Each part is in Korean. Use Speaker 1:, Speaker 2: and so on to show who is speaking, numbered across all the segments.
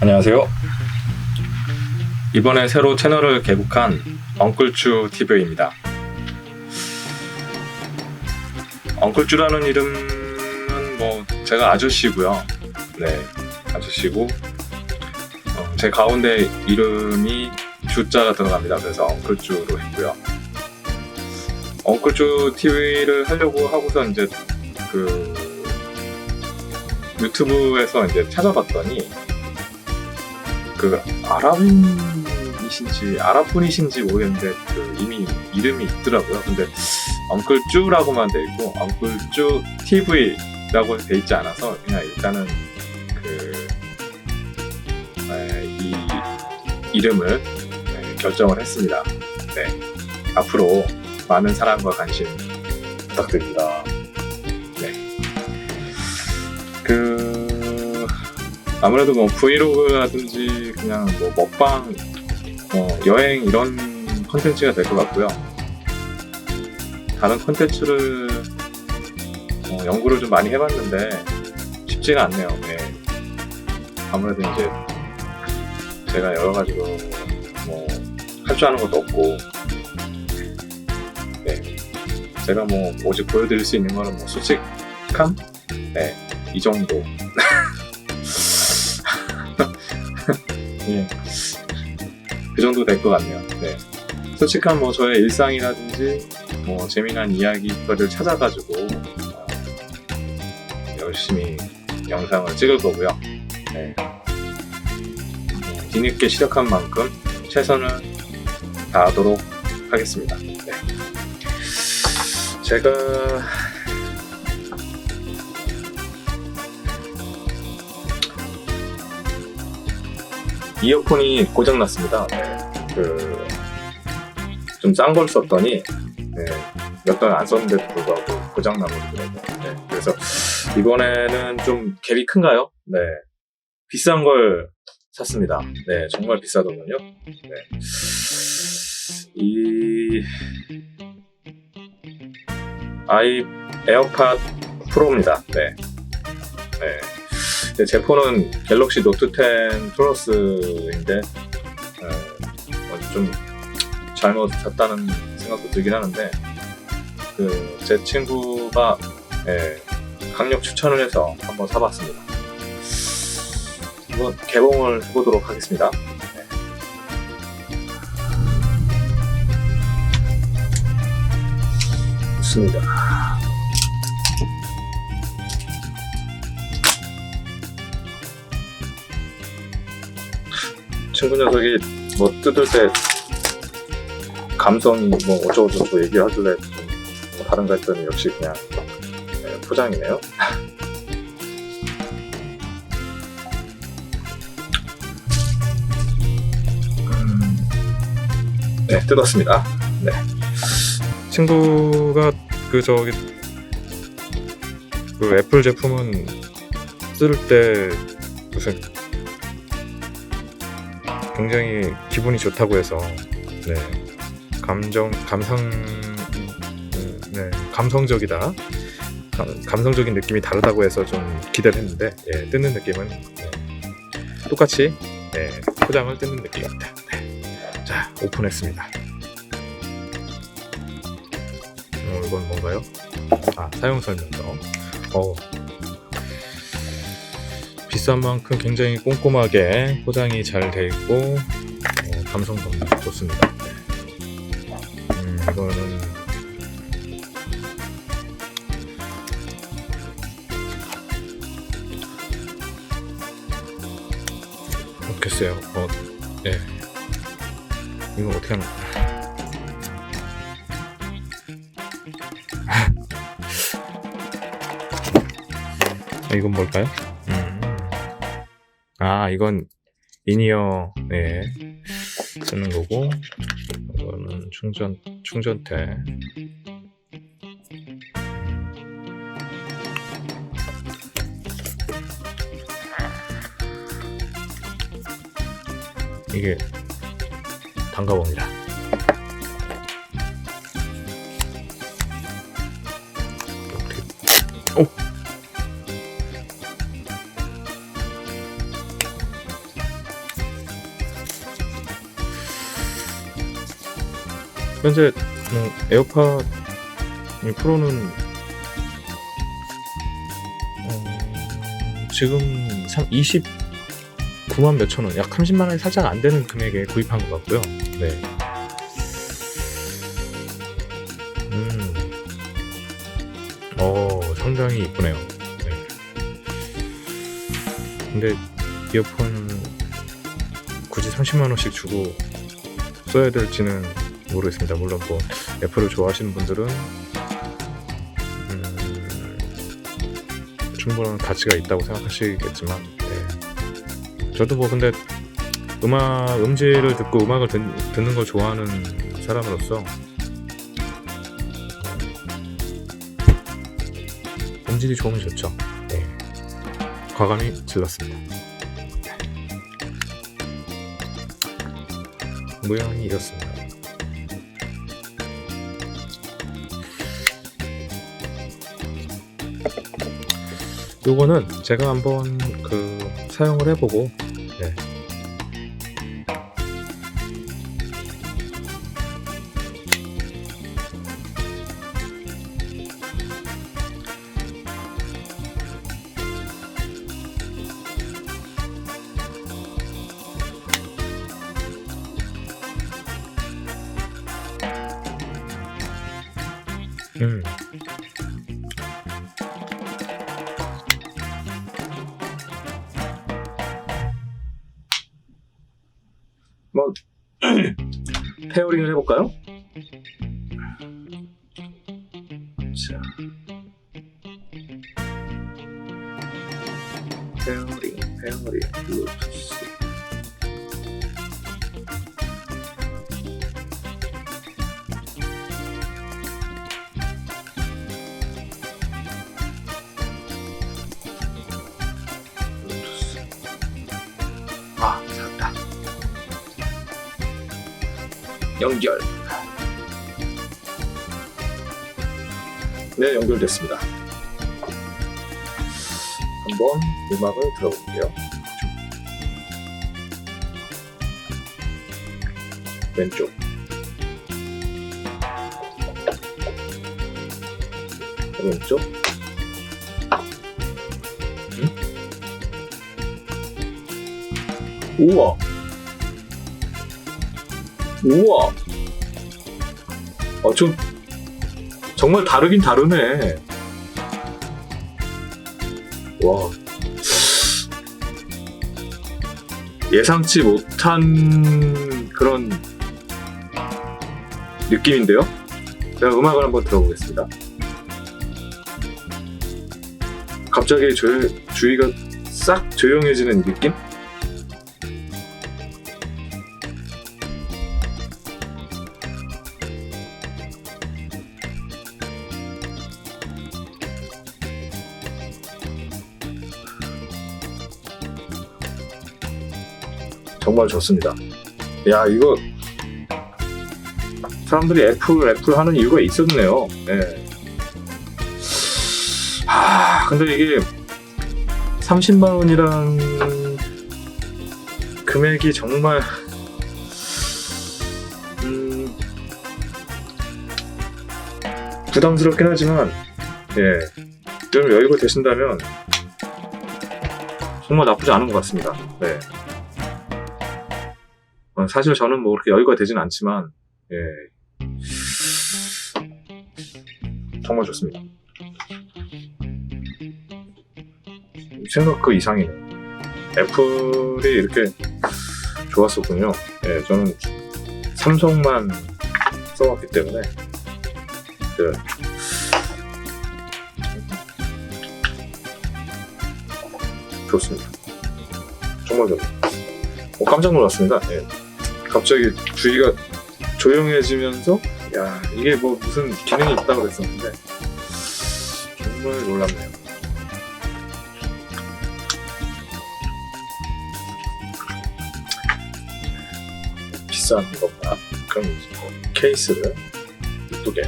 Speaker 1: 안녕하세요. 이번에 새로 채널을 개국한 엉클쭈 TV입니다. 엉클쭈라는 이름은 뭐 제가 아저씨고요. 네, 아저씨고 어, 제 가운데 이름이 주자가 들어갑니다. 그래서 엉클쭈로 했고요. 엉클쭈 TV를 하려고 하고서 이제 그 유튜브에서 이제 찾아봤더니 그 아랍인이신지 아랍분이신지 모르겠는데 그 이미 이름이 있더라고요. 근데 엉클쭈라고만 돼 있고 엉클쭈 TV라고 돼 있지 않아서 그냥 일단은 그 에, 이 이름을 네, 결정을 했습니다. 네 앞으로 많은 사랑과 관심 부탁드립니다. 아무래도 뭐 브이로그라든지 그냥 뭐 먹방, 뭐 여행 이런 컨텐츠가 될 것 같고요. 다른 컨텐츠를 어, 연구를 좀 많이 해봤는데 쉽지가 않네요. 네. 아무래도 이제 제가 여러 가지로 뭐 할 줄 아는 것도 없고, 네. 제가 뭐 오직 보여드릴 수 있는 거는 뭐 솔직함, 네, 이 정도. 예. 그 정도 될 것 같네요. 네. 솔직한 뭐 저의 일상이라든지 뭐 재미난 이야기거리를 찾아가지고 어, 열심히 영상을 찍을 거고요. 네. 어, 뒤늦게 시작한 만큼 최선을 다하도록 하겠습니다. 네. 제가 이어폰이 고장 났습니다. 그 좀 싼 걸 썼더니 네, 몇달 안 썼는데도 불구하고 고장 나버리더라고요. 네, 그래서 이번에는 좀 갭이 큰가요? 네, 비싼 걸 샀습니다. 네, 정말 비싸더군요. 네, 이 아이 에어팟 프로입니다. 네, 네. 네, 제 폰은 갤럭시 노트 10 플러스인데 어, 어, 좀 잘못 샀다는 생각도 들긴 하는데 그 제 친구가 예, 강력 추천을 해서 한번 사봤습니다. 한번 개봉을 해보도록 하겠습니다. 네. 좋습니다. 친구 녀석이 뭐 뜯을 때 감성이 뭐 어쩌고저쩌고 얘기하길래 좀뭐 다른가 했더니 역시 그냥 네, 포장이네요. 음, 네, 뜯었습니다. 네. 친구가 그 저기 그 애플 제품은 쓸 때 무슨 굉장히 기분이 좋다고 해서 네 감정 감상 음, 네 감성적이다 감, 감성적인 느낌이 다르다고 해서 좀 기대를 했는데 예, 뜯는 느낌은 예, 똑같이 예, 포장을 뜯는 느낌입니다. 네. 자 오픈했습니다. 어, 이건 뭔가요? 아 사용 설명서. 어 비싼 만큼 굉장히 꼼꼼하게 포장이 잘 돼 있고 어, 감성도 좋습니다. 네. 음, 이거는 모르겠어요. 어, 예. 이거 어떻게 하는? 아, 이건 뭘까요? 음. 아, 이건 인이어, 네. 쓰는 거고, 이거는 충전, 충전대. 이게 단가봅니다. 현재 뭐 에어팟 이 프로는 어, 지금 29만 몇천 원, 약 30만 원이 살짝 안 되는 금액에 구입한 것 같고요. 네. 음, 어 상당히 이쁘네요. 네. 근데 이어폰 굳이 30만 원씩 주고 써야 될지는 모르겠습니다. 물론 뭐 애플을 좋아하시는 분들은 음, 충분한 가치가 있다고 생각하시겠지만 네. 저도 뭐 근데 음악 음질을 듣고 음악을 듣, 듣는 걸 좋아하는 사람으로서 음질이 좋으면 좋죠. 네. 과감히 질렀습니다. 모양이 이렇습니다. 요거는 제가 한번 그 사용을 해보고 네. 음. 뭐 페어링을 해볼까요? 자, 페어링, 페어링, 블루투스. 연결. 네, 연결됐습니다. 한번 음악을 들어볼게요. 왼쪽. 오른쪽. 음? 우와. 우와. 어, 좀, 정말 다르긴 다르네. 와. 예상치 못한 그런 느낌인데요? 제가 음악을 한번 들어보겠습니다. 갑자기 조, 주위가 싹 조용해지는 느낌? 정말 좋습니다. 야, 이거 사람들이 애플, 애플 하는 이유가 있었네요. 네. 하, 근데 이게 30만 원이란 금액이 정말 음, 부담스럽긴 하지만 예, 좀 여유가 되신다면 정말 나쁘지 않은 것 같습니다. 네. 어, 사실 저는 뭐 그렇게 여유가 되진 않지만, 예. 정말 좋습니다. 생각 그 이상이네요. 애플이 이렇게 좋았었군요. 예, 저는 삼성만 써왔기 때문에, 그, 좋습니다. 정말 좋습니다. 어, 깜짝 놀랐습니다. 예. 갑자기 주위가 조용해지면서 야 이게 뭐 무슨 기능이 있다고 그랬었는데 정말 놀랍네요. 비싼 그럼 뭐 케이스를 이쁘게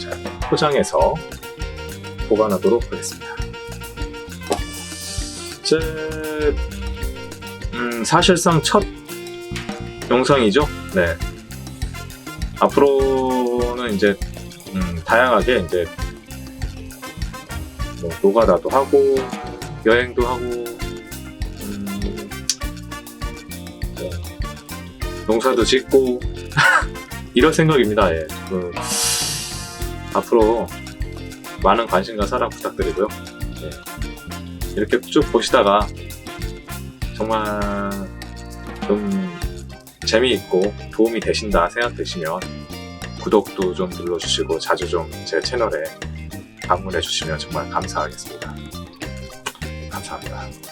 Speaker 1: 잘 포장해서 보관하도록 하겠습니다. 제 음, 사실상 첫 영상이죠. 네. 앞으로는 이제 음, 다양하게 이제 뭐 노가다도 하고 여행도 하고 음, 뭐 농사도 짓고 이런 생각입니다. 예. 그, 앞으로 많은 관심과 사랑 부탁드리고요. 예. 이렇게 쭉 보시다가 정말 좀 재미있고 도움이 되신다 생각되시면 구독도 좀 눌러주시고 자주 좀 제 채널에 방문해 주시면 정말 감사하겠습니다. 감사합니다.